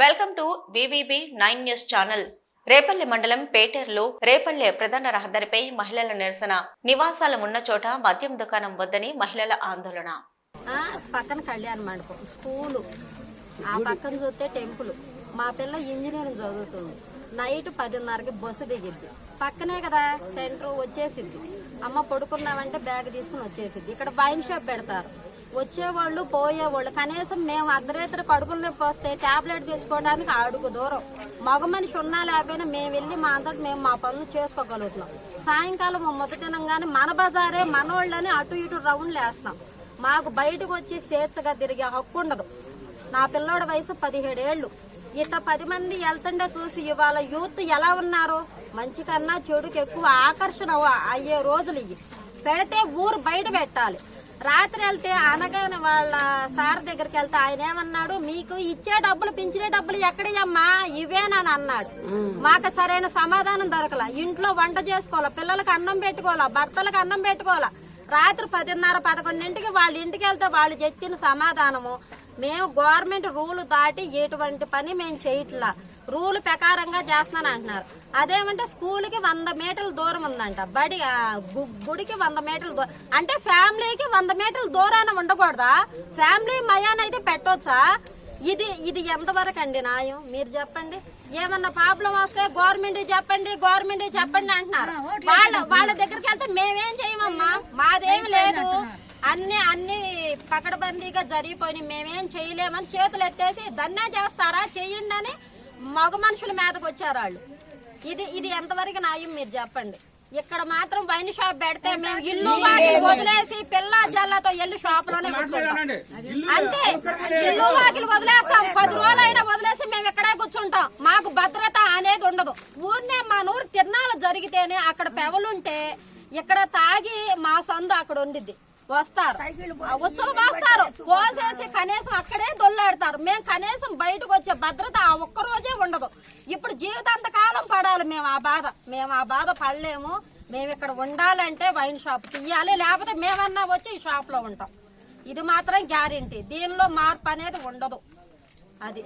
Welcome to VVB nine news channel. Repalle మండలం పేటేరులో రేపల్లె ప్రధాన రహదారిపై మహిళల నిరసన. నివాసాలు ఉన్న చోట మద్యం దుకాణం వద్దని మహిళల ఆందోళన. పక్కన కళ్యాణ మండపం స్కూలు ఆ పక్కన చూస్తే టెంపుల్. మా పిల్ల ఇంజనీరింగ్ చదువుతుంది. నైట్ పదిన్నరకి బస్సు దిగిద్ది. పక్కనే కదా సెంటర్ వచ్చేసిద్ది. అమ్మ పడుకున్నామంటే బ్యాగ్ తీసుకుని వచ్చేసిద్ది. ఇక్కడ వైన్ షాప్ పెడతారు. వచ్చేవాళ్ళు పోయేవాళ్ళు. కనీసం మేము అర్ధరాత్రి కడుపులు నొప్పి వస్తే టాబ్లెట్ తెచ్చుకోవడానికి అడుగు దూరం. మగ మనిషి ఉన్నా లేకపోయినా మేము వెళ్ళి మా అంతటి మేము మా పనులు చేసుకోగలుగుతున్నాం. సాయంకాలం ముద్ద తినంగానే మన బజారే మనవాళ్ళని అటు ఇటు రౌండ్లు వేస్తాం మాకు బయటకు వచ్చి స్వేచ్ఛగా తిరిగే హక్కు ఉండదు. నా పిల్లోడి వయసు పదిహేడు ఏళ్ళు ఇత పది మంది వెళ్తుండే చూసి ఇవాళ యూత్ ఎలా ఉన్నారు? మంచి కన్నా చెడుకు ఎక్కువ ఆకర్షణ అయ్యే రోజులు ఇవి. పెడితే ఊరు బయట పెట్టాలి. రాత్రి వెళ్తే అనగానే వాళ్ళ సార్ దగ్గరికి వెళ్తే ఆయన ఏమన్నాడు? మీకు ఇచ్చే డబ్బులు పెంచిన డబ్బులు ఎక్కడయ్యమ్మా? ఇవేనని అన్నాడు. మాకు సరైన సమాధానం దొరకల. ఇంట్లో వంట చేసుకోవాలా? పిల్లలకు అన్నం పెట్టుకోవాలా? భర్తలకు అన్నం పెట్టుకోవాలా? రాత్రి పదిన్నర పదకొండింటికి వాళ్ళ ఇంటికి వెళ్తే వాళ్ళు చెప్పిన సమాధానము మేము గవర్నమెంట్ రూల్ దాటి ఎటువంటి పని మేము చేయట్లా. రూల్ ప్రకారంగా చేస్తాను అంటున్నారు. అదేమంటే స్కూల్కి వంద మీటర్ల దూరం ఉందంట. బడి గుడికి వంద మీటర్ల దూరం అంటే ఫ్యామిలీకి వంద మీటర్ల దూరాన ఉండకూడదా? ఫ్యామిలీ మయానైతే పెట్టొచ్చా? ఇది ఇది ఎంతవరకు అండి న్యాయం? మీరు చెప్పండి. ఏమన్నా ప్రాబ్లం వస్తే గవర్నమెంట్ చెప్పండి గవర్నమెంట్ చెప్పండి అంటున్నారు. వాళ్ళ వాళ్ళ దగ్గరికి వెళ్తే మేమేం చేయమమ్మా? మాదేమి లేదు. అన్ని అన్ని పకడబందీగా జరిగిపోయి మేమేం చేయలేమని చేతులు ఎత్తేసి దన్నే చేస్తారా చెయ్యండి అని మగ మనుషుల మీదకి వచ్చారు వాళ్ళు. ఇది ఇది ఎంతవరకు న్యాయం మీరు చెప్పండి. ఇక్కడ మాత్రం వైన్ షాప్ పెడితే మేము ఇల్లు వాకిలి వదిలేసి పిల్ల జల్లతో ఎల్లు షాప్లోనే అంతే. ఇల్లు వాకిలి వదిలేస్తాం. పది రోజులు అయినా వదిలేసి మేము ఇక్కడే కూర్చుంటాం. మాకు భద్రత అనేది ఉండదు. ఊరినే మా నూరు తిరణాలు జరిగితేనే అక్కడ పెవలుంటే ఇక్కడ తాగి మా సందు అక్కడ ఉండిద్ది. వస్తారు. ఉచ్చులు పోస్తారు పోసేసి కనీసం అక్కడే దొల్లాడతారు. మేము కనీసం బయటకు వచ్చే భద్రత ఆ ఒక్క రోజే ఉండదు. ఇప్పుడు జీవితాంత కాలం పడాలి మేము ఆ బాధ. మేము ఆ బాధ పడలేము. మేము ఇక్కడ ఉండాలంటే వైన్ షాప్ తీయాలి. లేకపోతే మేమన్నా వచ్చి ఈ షాప్లో ఉంటాం. ఇది మాత్రం గ్యారెంటీ. దీనిలో మార్పు అనేది ఉండదు. అది.